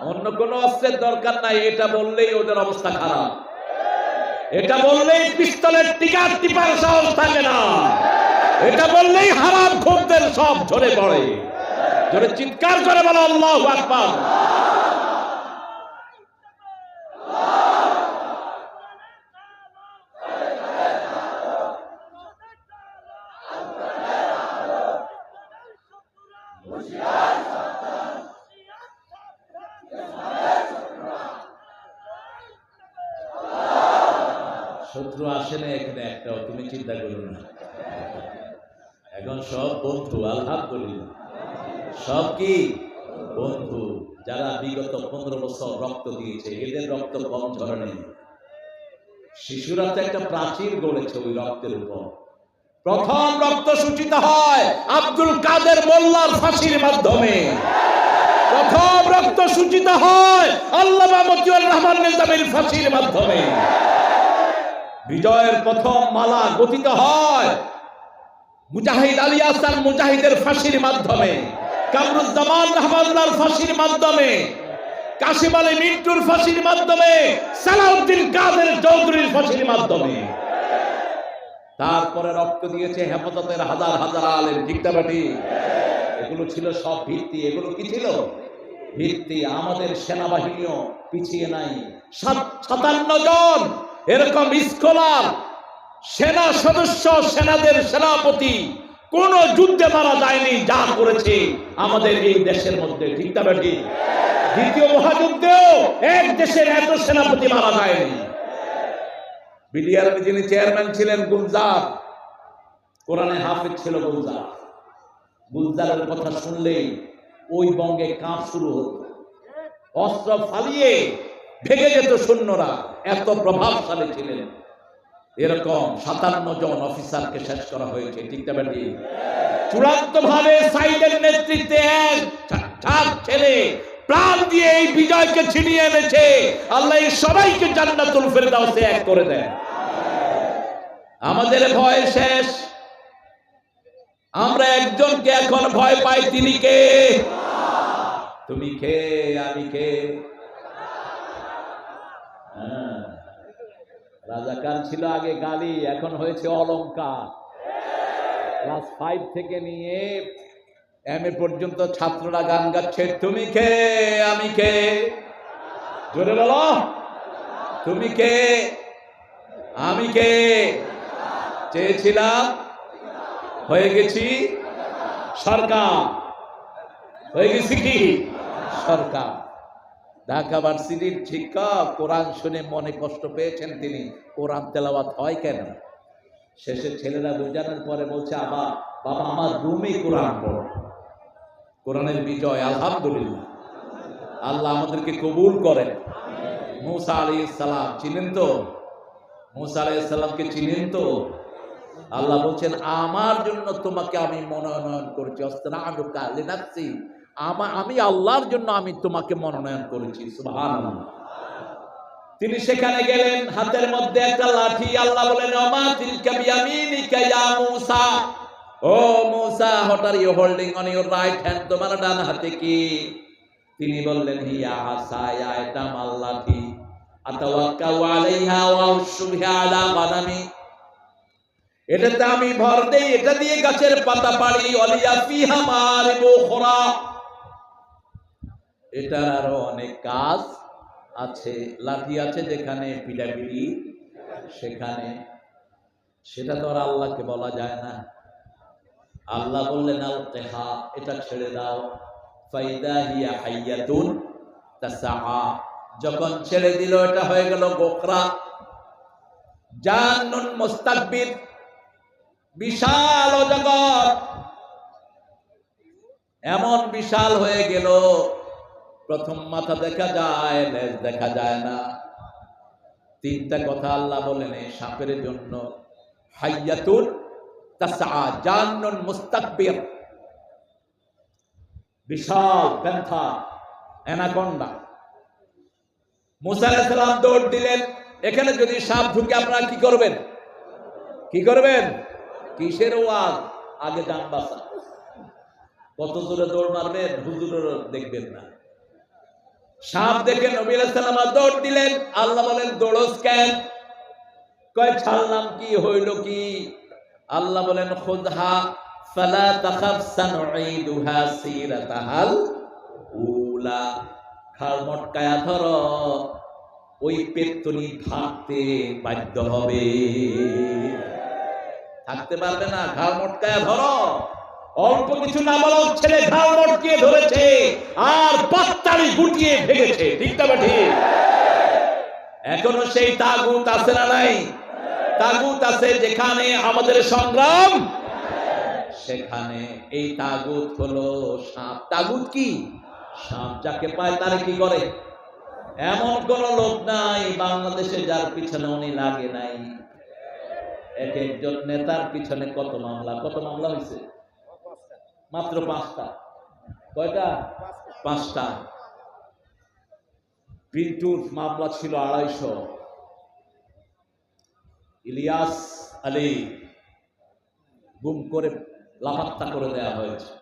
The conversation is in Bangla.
অন্য কোনো অস্ত্রের দরকার নাই, এটা বললেই ওদের অবস্থা খারাপ। এটা বললেই পিস্তলের টিকা টিপার সাহস থাকে না। এটা বললেই হারাম খুবদের সব ঝরে পড়ে। জোরে চিৎকার করে বলো, আল্লাহ আকবার। শত্রু আসে না এখানে একটাও, তুমি চিন্তা করো না। এখন সব বন্ধু, আলহামদুলিল্লাহ। সব কি? বন্ধু। যারা বিগত পনেরো বছর রক্ত দিয়েছে, এদের রক্ত কম ঝরে নেই। শিশুরা তো একটা প্রাচীর গড়েছে ওই রক্তের উপর। প্রথম রক্ত সূচিত হয় আব্দুল কাদের মোল্লার ফাঁসির মাধ্যমে। প্রথম রক্ত সূচিত হয় আল্লামা মতিউর রহমান নিজামের ফাঁসির মাধ্যমে। বিজয়ের প্রথম মালা গঠিত হয় মুজাহিদ আলী আসান মুজাহিদের ফাঁসির মাধ্যমে, কামরুজ্জামান রহমানুল্লাহর ফাঁসির মাধ্যমে কাশিম আলী মিন্টুর ফাঁসির মাধ্যমে, সালাউদ্দিন কাদের চৌধুরীর ফাঁসির মাধ্যমে। তারপরে রক্ত দিয়েছে হেফাজতের হাজার হাজার আলের ঠিকঠাবাটি এগুলো ছিল সব ভিত্তি, এগুলো কি ছিল? ভিত্তি আমাদের সেনাবাহিনীও পিছিয়ে নাই। সাত- সাতান্ন জন এরকম স্কলার সেনা সদস্য, সেনাদের সেনাপতি, কোন যুদ্ধে মারা যায়নি, যা করেছে আমাদের এই দেশের মধ্যে, ঠিক না বেটি? দ্বিতীয় মহাযুদ্ধেও এক দেশের এত সেনাপতি মারা যায়নি। বিডিআর যিনি চেয়ারম্যান ছিলেন গুলজার, কোরআনে হাফিজ ছিল গুলজার। গুলজারের কথা শুনলেই ওই বঙ্গে কাঁপ শুরু হতো। অস্ত্র ফালিয়ে ভেঙে যেত সৈন্যরা, এত প্রভাবশালী ছিলেন। এরকম সাতান্ন জন অফিসারকে শেষ করা হয়েছে, ঠিক না চূড়ান্ত ভাবে সাইদের নেতৃত্বে এক ছেলে প্রাণ দিয়ে এই বিজয়কে ছিনিয়ে এনেছে। আল্লাহ সবাইকে জান্নাতুল ফেরদাউসে এক করে দেন। আমাদের ভয় শেষ। আমরা একজনকে এখন ভয় পাই, তিনি কে? তুমি কে? আমি কে? রাজাকার ছিল আগে গালি, এখন হয়েছে অলংকার। ক্লাস ফাইভ থেকে নিয়ে এম এ পর্যন্ত ছাত্ররা গান গাচ্ছে, তুমি কে? আমি কে? জোরে বলো। তুমি কে? আমি কে? চেয়েছিলাম, হয়ে গেছি সরকার। হয়ে গেছি কি? সরকার। ঢাকা ভার্সিটির শিক্ষক কোরআন শুনে মনে কষ্ট পেয়েছেন তিনি। কোরআন তেলাওয়াত হয় কেন? শেষে ছেলেরা বোঝানোর পরে বলছে আবার বাবা, আমার রুমে কোরআন পড়ো। কোরআনের বিজয়, আলহামদুলিল্লাহ। আল্লাহ আমাদেরকে কবুল করেন। মুসা আলী সালাম, চিনেন তো? মুসা আলি সাল্লামকে চিনেন তো? আল্লাহ বলছেন, আমার জন্য তোমাকে আমি মনোনয়ন করেছি। অস্ত্রানুকা লিনাফসি আমা আমি আল্লাহর জন্য আমি তোমাকে মনোনয়ন করেছি তিনি সেখানে গেলেন, হাতের মধ্যে একটা লাঠি, আল্লাহ বলেন ও Musa are you holding on your right hand, তোমার ডান হাতে কি? তিনি বললেন, হিয়া হাসায়া এটা আমার লাঠি। আলাইহা ওয়া আলা গানামি এটাতে আমি ভর দেই, এটা দিয়ে গাছের পাতা পাড়ি অলিয়া ফিহা মারিবু খোরা। এটার আরও অনেক কাজ আছে, লাঠি আছে যেখানে, পিড়াপিড়ি সেখানে। সেটা তো আর আল্লাহকে বলা যায় না। আল্লাহ বললেন, আল তেহা এটা ছেড়ে দাও। ফাইদা হিয়া হাইয়াতুন যখন ছেড়ে দিল, এটা হয়ে গেল গোকরা জান্নুন মুস্তাকবির, বিশাল অজগর এমন বিশাল হয়ে গেল প্রথম মাথা দেখা যায়, লেজ দেখা যায় না। তিনটা কথা আল্লাহ বলেন, এই সাপের জন্য। হাইয়াতুন মুস্তাকবির। বিশাল অ্যানাকন্ডা। দৌড় দিলেন। এখানে যদি সাপ ঢুকে, আপনারা কি করবেন? কি করবেন? কিসের ওয়াজ? আগে যান কত দূরে দৌড় মারবেন হুজুরের দেখবেন না। সাপ দেখে নবী সালাম দৌড় দিলেন। আল্লাহ বলেন, দৌড়স কেন? কয় ছাড়লাম কি, হইল কি? আল্লাহ বলেন, খুদহা উলা। খাল মটকায়া ধরো, ওই থাকতে বাধ্য হবে। থাকতে পারবে না ঘাল মটকায়া ধরো। অল্প কিছু না বলো ছেলে ঘাল মটকিয়ে ধরেছে আর পাত্তালি গুটিয়ে ভেঙেছে, ঠিক তবে ঠিক এখনও সেই তাগুত আছে না নাই? তাগুত আছে যেখানে আমাদের সংগ্রাম। সেখানে এই তাগুত হলো সাপ। তাগুত কি? সাপ যাকে পায় তারে কি করে? এমন কোন লোক নাই, বাংলাদেশে যার পিছনে উনি লাগে নাই। এক একজন নেতার পিছনে কত মামলা কত মামলা হয়েছে মাত্র পাঁচটা। কয়টা? পাঁচটা। পিন্টুর মামলা ছিল আড়াইশো। ইলিয়াস আলী গুম করে লাফাত্তা করে দেয়া হয়েছে।